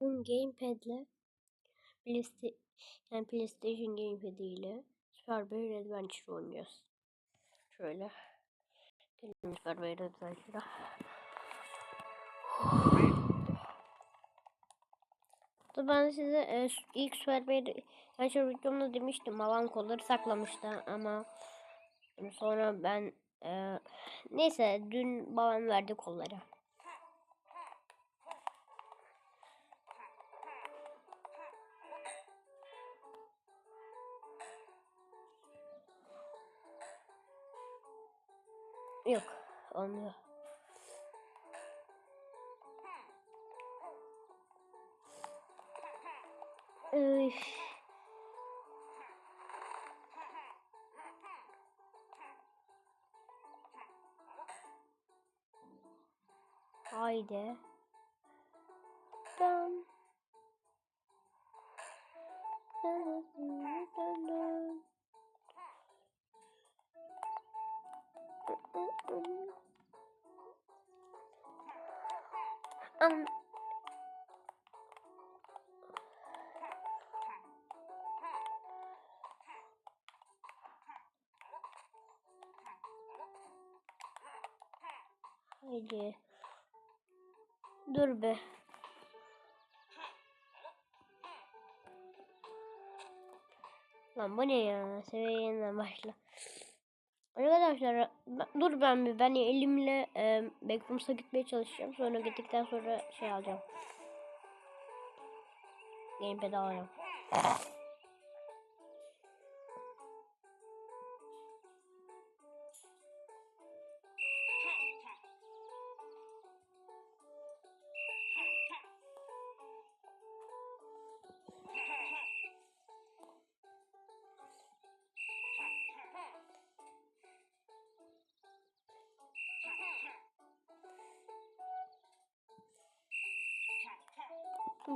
Bu gamepad'le Playsta- yani PlayStation gamepad ile Super Adventure oynayacağız. Şöyle. Gelin Super Adventure'a. Da ben size e, ilk Super Adventure videomda demiştim. Babam kolları saklamıştı ama sonra ben e, neyse dün babam verdi kolları. Yok olmuyor. Üf. Haydi. Dun. An Haydi. Dur be. Lan bu ne ya? Seviye yeniden başla. Arkadaşlar dur ben bir ben elimle e, Backrooms'a gitmeye çalışacağım. Sonra gittikten sonra şey alacağım. Gamepad alacağım.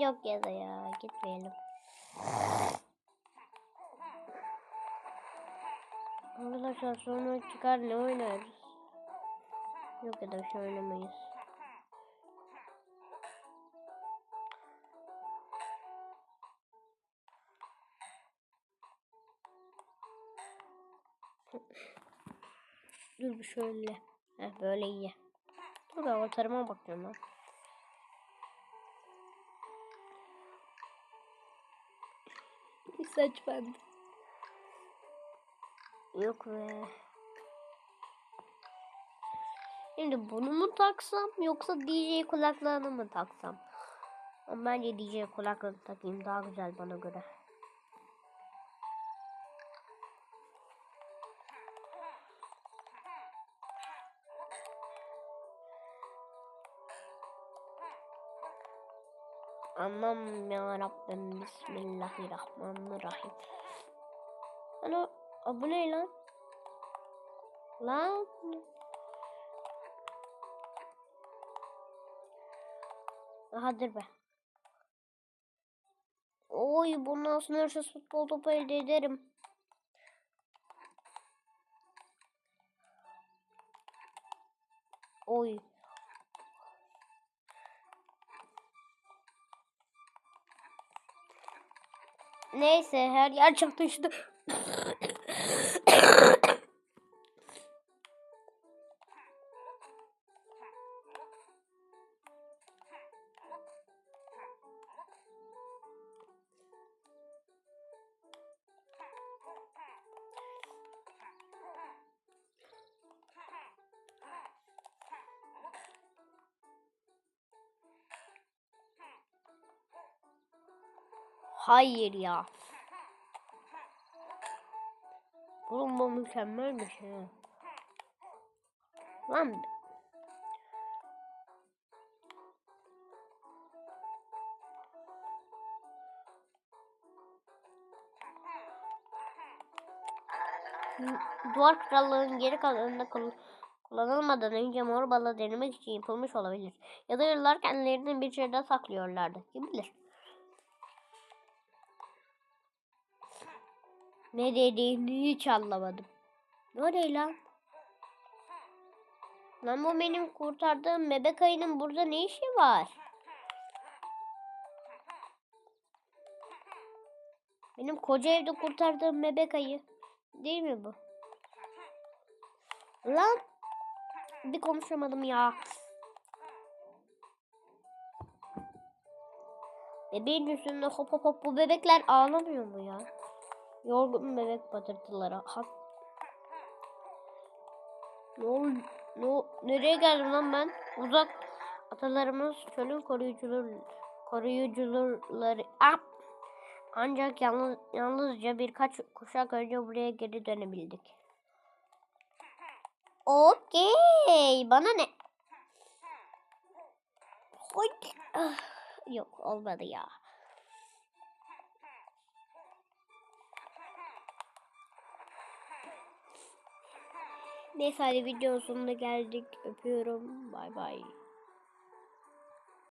Yok ya da ya gitmeyelim. Arkadaşlar sonra çıkar ne oynarız? Yok ya da bir şey oynamayız. Dur şöyle. Heh, böyle iyi. Dur avatarıma bakıyorum lan. Saç bende. Yok be. Şimdi bunu mu taksam yoksa DJ kulaklığını mı taksam? Ama bence DJ kulaklığını takayım daha güzel bana göre. Aman ya Rabbim Bismillahirrahmanirrahim. Ana bu ne lan? Lan. Aha dur be. Oy bundan sınırsız futbol topu elde ederim. Oy. Neyse her yer çatıştı. Hayır ya. Oğlum bu mükemmel bir şey. Lan Duvar krallığının geri kalanında kul kullanılmadan önce mor balı denemek için yapılmış olabilir. Ya da yıllar kendilerini bir şeyden saklıyorlardı. Kim bilir? Ne dediğini hiç anlamadım. Ne oluyor lan? Lan bu benim kurtardığım bebek ayının burada ne işi var? Benim koca evde kurtardığım bebek ayı. Değil mi bu? Lan bir konuşamadım ya. Bebeğin üstünde hop hop hop bu bebekler ağlamıyor mu ya? Yorgun bebek patırtıları. Ha. Ne ol ne nereye geldim lan ben? Uzak atalarımız çölün koruyucuları koruyucuları ah! ancak yalnız, yalnızca birkaç kuşak önce buraya geri dönebildik. Okey. Bana ne? Ah, Yok olmadı ya. Neyse hadi videonun sonuna geldik. Öpüyorum. Bay bay.